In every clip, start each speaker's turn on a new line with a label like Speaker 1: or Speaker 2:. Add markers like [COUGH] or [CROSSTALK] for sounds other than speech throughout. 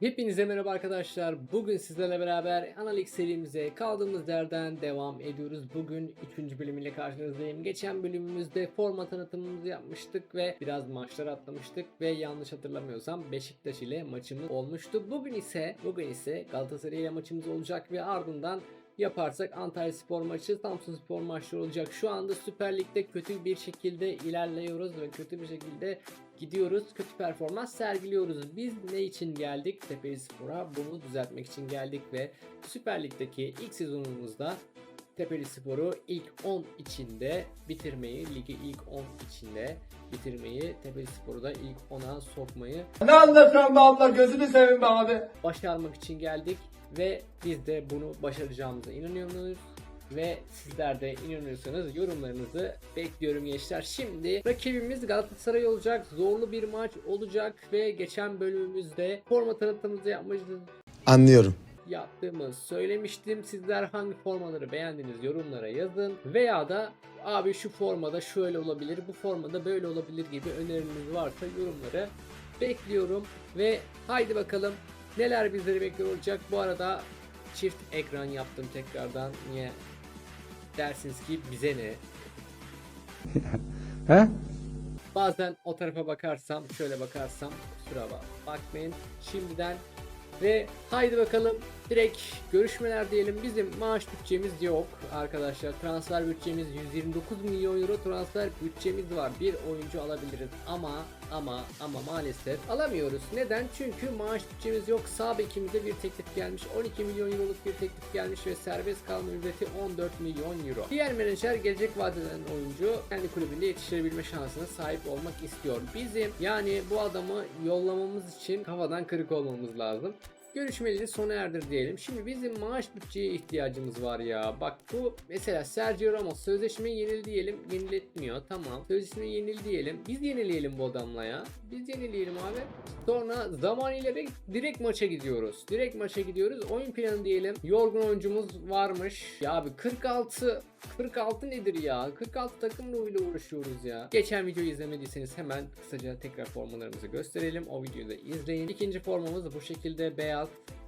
Speaker 1: Hepinize merhaba arkadaşlar. Bugün sizlerle beraber Analik serimize kaldığımız yerden devam ediyoruz. Bugün 3. bölümüyle karşınızdayım. Geçen bölümümüzde forma tanıtımımızı yapmıştık ve biraz maçlar atlamıştık ve yanlış hatırlamıyorsam Beşiktaş ile maçımız olmuştu. Bugün ise bugün ise Galatasaray ile maçımız olacak ve ardından yaparsak Antalya Spor maçı, Samsun Spor maçları olacak. Şu anda Süper Lig'de kötü bir şekilde ilerliyoruz ve kötü bir şekilde gidiyoruz. Kötü performans sergiliyoruz. Biz ne için geldik? Tepeli Spor'a bunu düzeltmek için geldik ve Süper Lig'deki ilk sezonumuzda Tepeli Spor'u ilk 10 içinde bitirmeyi, ligi ilk 10 içinde bitirmeyi, Tepeli Spor'u da ilk 10'a sokmayı
Speaker 2: Ne anlatıyorsun be abla gözünü seveyim be abi.
Speaker 1: başarmak için geldik ve biz de bunu başaracağımıza inanıyoruz. Ve sizler de inanıyorsanız yorumlarınızı bekliyorum gençler. Şimdi rakibimiz Galatasaray olacak. Zorlu bir maç olacak ve geçen bölümümüzde forma tanıtımımızı yapmıştık
Speaker 3: Anlıyorum.
Speaker 1: Yaptığımı söylemiştim. Sizler hangi formaları beğendiniz yorumlara yazın. Veya da abi şu formada şöyle olabilir, bu formada böyle olabilir gibi öneriniz varsa yorumlara bekliyorum. Ve haydi bakalım neler bizleri bekliyor olacak. Bu arada çift ekran yaptım tekrardan. Niye dersiniz ki bize ne? [LAUGHS]
Speaker 3: He?
Speaker 1: Bazen o tarafa bakarsam, şöyle bakarsam kusura bak- bakmayın. Şimdiden ve haydi bakalım direkt görüşmeler diyelim. Bizim maaş bütçemiz yok arkadaşlar. Transfer bütçemiz 129 milyon euro transfer bütçemiz var. Bir oyuncu alabiliriz ama ama ama maalesef alamıyoruz. Neden? Çünkü maaş bütçemiz yok. Sağ bekimize bir teklif gelmiş. 12 milyon euroluk bir teklif gelmiş ve serbest kalma ücreti 14 milyon euro. Diğer menajer gelecek vadeden oyuncu kendi kulübünde yetiştirebilme şansına sahip olmak istiyor. Bizim yani bu adamı yollamamız için kafadan kırık olmamız lazım. Görüşmeleri sona erdir diyelim. Şimdi bizim maaş bütçeye ihtiyacımız var ya. Bak bu mesela Sergio Ramos sözleşmeyi yenil diyelim. Yeniletmiyor. Tamam. Sözleşmeyi yenil diyelim. Biz yenileyelim bu adamla ya. Biz yenileyelim abi. Sonra zaman ileri direkt maça gidiyoruz. Direkt maça gidiyoruz. Oyun planı diyelim. Yorgun oyuncumuz varmış. Ya abi 46 46 nedir ya? 46 takım ruhuyla uğraşıyoruz ya. Geçen videoyu izlemediyseniz hemen kısaca tekrar formalarımızı gösterelim. O videoyu da izleyin. İkinci formamız bu şekilde beyaz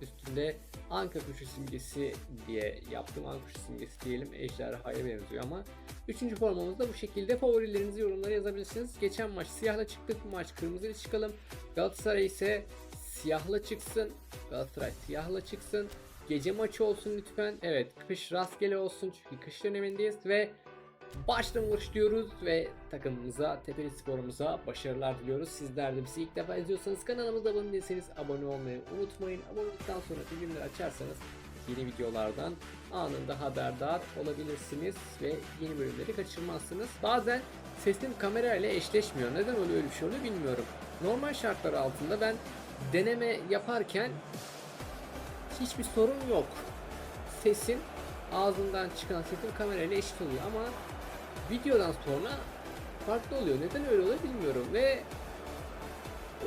Speaker 1: üstünde anka kuşu simgesi diye yaptım. Anka kuşu simgesi diyelim. Ejderhaya benziyor ama. Üçüncü formamız da bu şekilde. Favorilerinizi yorumlara yazabilirsiniz. Geçen maç siyahla çıktık. Bu maç kırmızıyla çıkalım. Galatasaray ise siyahla çıksın. Galatasaray siyahla çıksın. Gece maçı olsun lütfen. Evet kış rastgele olsun çünkü kış dönemindeyiz ve başlamış diyoruz ve takımımıza, Tepeli Spor'umuza başarılar diliyoruz. Sizler de bizi ilk defa izliyorsanız kanalımıza abone değilseniz abone olmayı unutmayın. Abone olduktan sonra bildirimleri açarsanız yeni videolardan anında haberdar olabilirsiniz ve yeni bölümleri kaçırmazsınız. Bazen sesim kamera eşleşmiyor. Neden öyle öyle bir şey oluyor bilmiyorum. Normal şartlar altında ben deneme yaparken hiçbir sorun yok. Sesin ağzından çıkan sesin kamerayla eşit oluyor ama videodan sonra farklı oluyor. Neden öyle oluyor bilmiyorum ve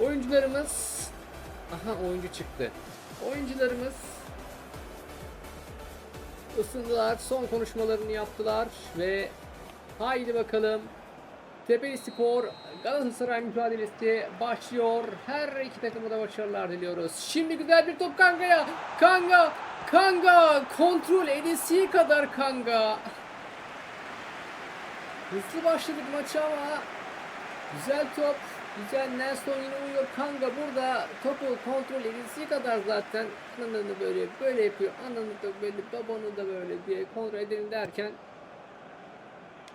Speaker 1: oyuncularımız aha oyuncu çıktı. Oyuncularımız ısındılar, son konuşmalarını yaptılar ve haydi bakalım Tepeli Spor Galatasaray mücadelesi başlıyor. Her iki takıma da başarılar diliyoruz. Şimdi güzel bir top Kanga'ya. Kanga, Kanga kontrol edesi kadar Kanga. Hızlı başladık maça ama güzel top. Güzel Nelson yine uyuyor. Kanga burada topu kontrol edesi kadar zaten ananı böyle böyle yapıyor. Ananı da böyle babanı da böyle diye kontrol edelim derken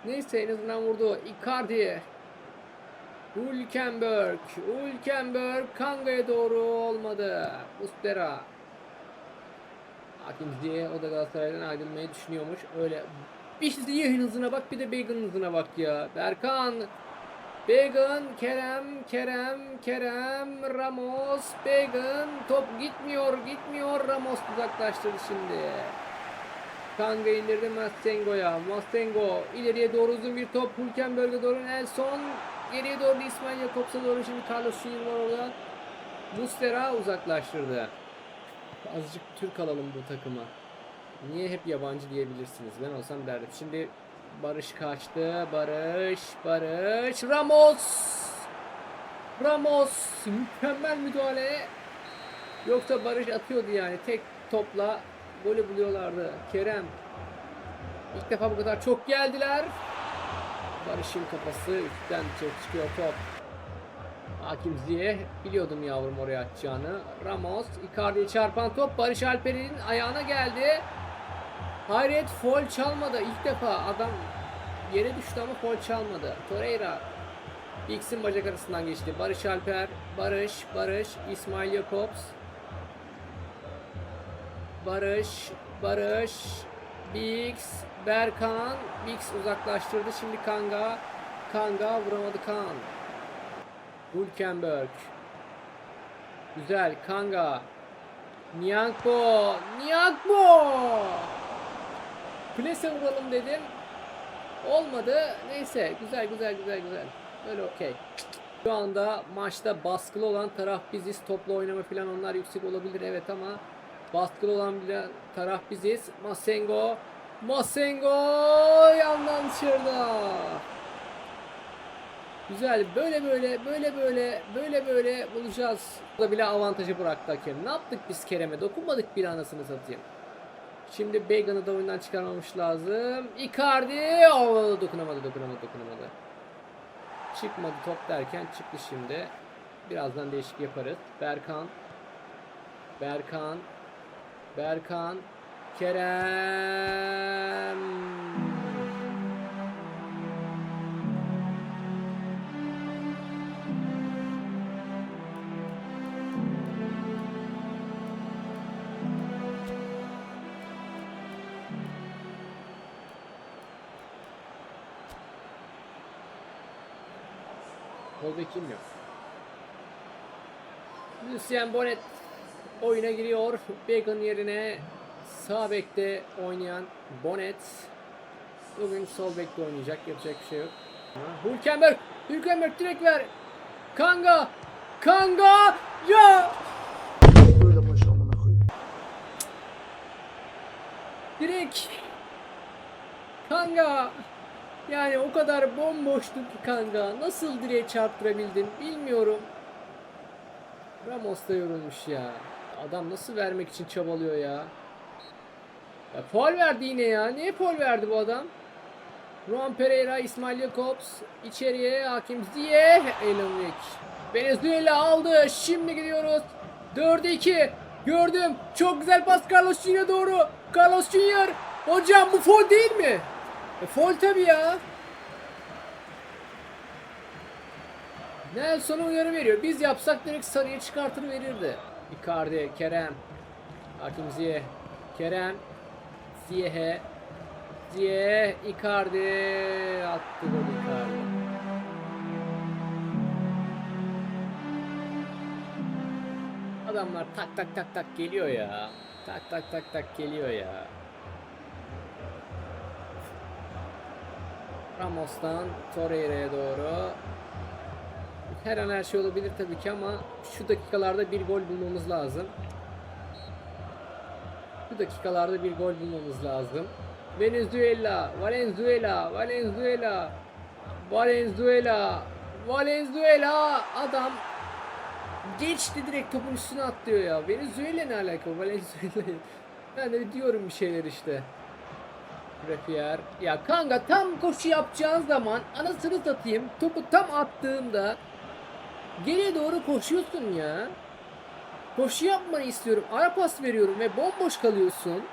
Speaker 1: Neyse en azından vurdu. Icardi. Hülkenberg. Hülkenberg Kanga'ya doğru olmadı. Mustera. Hakim Ziyeh o da Galatasaray'dan ayrılmayı düşünüyormuş. Öyle bir Ziyeh'in hızına bak bir de hızına bak ya. Berkan. Began, Kerem, Kerem, Kerem, Ramos, Began. Top gitmiyor, gitmiyor. Ramos uzaklaştırdı şimdi. Kanga indirdi Mastengo'ya. Mastengo ileriye doğru uzun bir top. Hülkenberg'e doğru Nelson. Geriye doğru İsmail Jakobs'a doğru şimdi Carlos Junior var orada. Mustera uzaklaştırdı. Azıcık Türk alalım bu takıma. Niye hep yabancı diyebilirsiniz. Ben olsam derdim. Şimdi Barış kaçtı. Barış, Barış, Ramos. Ramos mükemmel müdahale. Yoksa Barış atıyordu yani. Tek topla golü buluyorlardı. Kerem. İlk defa bu kadar çok geldiler. Barış'ın kafası üstten çok çıkıyor top. Hakim Ziyeh biliyordum yavrum oraya atacağını. Ramos Icardi'ye çarpan top Barış Alper'in ayağına geldi. Hayret foul çalmadı ilk defa adam yere düştü ama foul çalmadı. Torreira X'in bacak arasından geçti. Barış Alper, Barış, Barış, İsmail Jakobs. Barış, Barış, Bix, Berkan, Bix uzaklaştırdı. Şimdi Kanga, Kanga vuramadı Kaan. Hülkenberg. Güzel Kanga. Niangbo, Niangbo. Plase vuralım dedim. Olmadı. Neyse güzel güzel güzel güzel. Öyle okey. Şu anda maçta baskılı olan taraf biziz. Topla oynama falan onlar yüksek olabilir evet ama baskılı olan bir taraf biziz. Masengo. Masengo yandan dışarıda. Güzel. Böyle böyle böyle böyle böyle böyle bulacağız. Burada bile avantajı bıraktı hakem. Ne yaptık biz Kerem'e? Dokunmadık bir anasını satayım. Şimdi Began'ı da oyundan çıkarmamış lazım. Icardi. Oh, dokunamadı, dokunamadı, dokunamadı. Çıkmadı top derken çıktı şimdi. Birazdan değişik yaparız. Berkan. Berkan. Berkan. Kerem. Sol bekim yok. Lucien Bonnet oyuna giriyor. [LAUGHS] Bacon yerine sağ bekte oynayan Bonnet bugün sol bekte oynayacak. Yapacak bir şey yok. Hülkenberg! Hülkenberg direkt ver! Kanga! Kanga! Ya! Direkt! Kanga! Yani o kadar bomboştu ki Kanga. Nasıl direğe çarptırabildin bilmiyorum. Ramos da yorulmuş ya. Adam nasıl vermek için çabalıyor ya. Ya faul verdi yine ya. Niye faul verdi bu adam? Juan Pereira, İsmail Jakobs içeriye hakim Ziyeh Elamik. Venezuela aldı. Şimdi gidiyoruz. 4'e 2. Gördüm. Çok güzel pas Carlos Junior doğru. Carlos Junior. Hocam bu foul değil mi? E, foul tabi ya. Nelson'a uyarı veriyor. Biz yapsak direkt sarıya çıkartır verirdi. Icardi, Kerem. Hakim Ziyeh. Kerem. Ziyeh'e. Ziyeh. Icardi. Attı gol Icardi. Adamlar tak tak tak tak geliyor ya. Tak tak tak tak geliyor ya. Ramos'tan Torreira'ya doğru. Her an her şey olabilir tabii ki ama şu dakikalarda bir gol bulmamız lazım. Bu dakikalarda bir gol bulmamız lazım. Venezuela, Valenzuela, Valenzuela, Valenzuela, Valenzuela adam geçti direkt topun üstüne atlıyor ya. Venezuela ne alaka? Valenzuela. [LAUGHS] Ben de diyorum bir şeyler işte. Refier. Ya kanka tam koşu yapacağın zaman anasını satayım topu tam attığımda geriye doğru koşuyorsun ya. Koşu yapmanı istiyorum. Ara pas veriyorum ve bomboş kalıyorsun.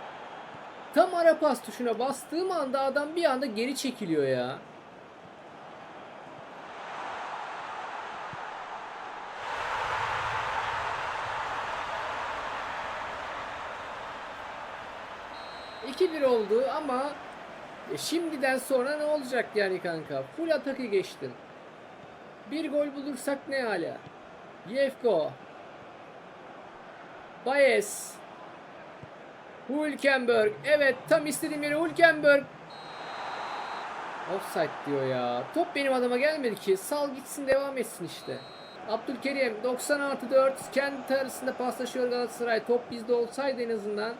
Speaker 1: Tam ara pas tuşuna bastığım anda adam bir anda geri çekiliyor ya. İki bir oldu ama e, şimdiden sonra ne olacak yani kanka? Full atakı geçtin. Bir gol bulursak ne hala? Yevko. Bayes. Hülkenberg. Evet tam istediğim yere Hülkenberg. Offside diyor ya. Top benim adama gelmedi ki. Sal gitsin devam etsin işte. Abdülkerim 90 artı 4 kendi arasında paslaşıyor Galatasaray. Top bizde olsaydı en azından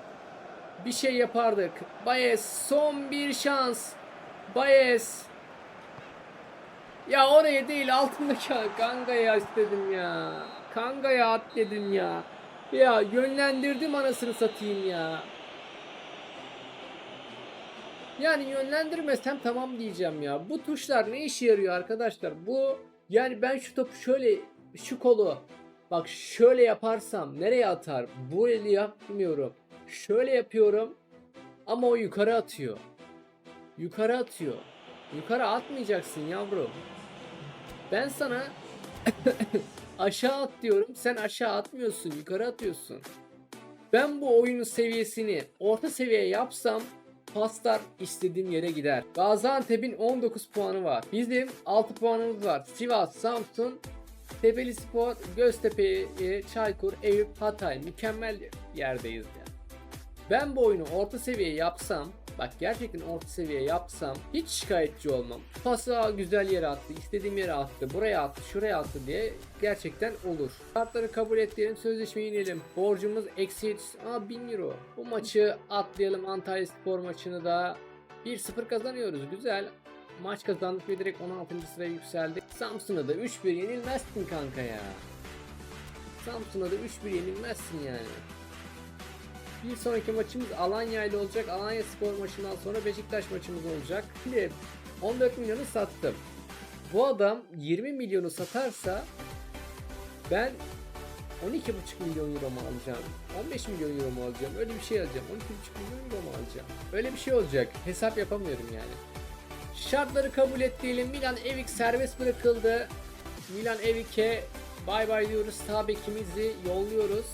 Speaker 1: bir şey yapardık. Bayes son bir şans. Bayes. Ya oraya değil altındaki Kanga'ya istedim ya. Kanga'ya at dedim ya. Ya yönlendirdim anasını satayım ya. Yani yönlendirmesem tamam diyeceğim ya. Bu tuşlar ne işe yarıyor arkadaşlar? Bu yani ben şu topu şöyle şu kolu bak şöyle yaparsam nereye atar? Bu eli yapmıyorum. Şöyle yapıyorum ama o yukarı atıyor. Yukarı atıyor. Yukarı atmayacaksın yavrum. Ben sana [LAUGHS] aşağı at diyorum. Sen aşağı atmıyorsun. Yukarı atıyorsun. Ben bu oyunun seviyesini orta seviye yapsam paslar istediğim yere gider. Gaziantep'in 19 puanı var. Bizim 6 puanımız var. Sivas, Samsun, Tepeli Spor, Göztepe, Çaykur, Eyüp, Hatay. Mükemmel yerdeyiz. Ben bu oyunu orta seviye yapsam Bak gerçekten orta seviye yapsam hiç şikayetçi olmam. Pası güzel yere attı, istediğim yere attı, buraya attı, şuraya attı diye gerçekten olur. Kartları kabul et diyelim, sözleşmeyi inelim. Borcumuz eksi yetmiş- aa 1000 euro. Bu maçı atlayalım Antalya Spor maçını da 1-0 kazanıyoruz. Güzel. Maç kazandık ve direkt 16. sıraya yükseldik. Samsun'a da 3-1 yenilmezsin kanka ya. Samsun'a da 3-1 yenilmezsin yani. Bir sonraki maçımız Alanya ile olacak. Alanya Spor maçından sonra Beşiktaş maçımız olacak. Şimdi 14 milyonu sattım. Bu adam 20 milyonu satarsa ben 12,5 milyon euro mu alacağım? 15 milyon euro mu alacağım? Öyle bir şey alacağım. 12,5 milyon euro mu alacağım? Öyle bir şey olacak. Hesap yapamıyorum yani. Şartları kabul et diyelim. Milan Evik serbest bırakıldı. Milan Evik'e bay bay diyoruz. Sağ bekimizi yolluyoruz.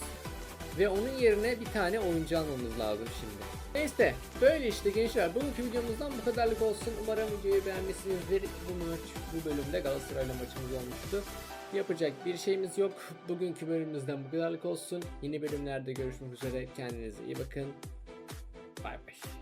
Speaker 1: Ve onun yerine bir tane oyuncu almamız lazım şimdi. Neyse böyle işte gençler bugünkü videomuzdan bu kadarlık olsun. Umarım videoyu beğenmişsinizdir. Bu maç bu bölümde Galatasaray'la maçımız olmuştu. Yapacak bir şeyimiz yok. Bugünkü bölümümüzden bu kadarlık olsun. Yeni bölümlerde görüşmek üzere. Kendinize iyi bakın. Bay bay.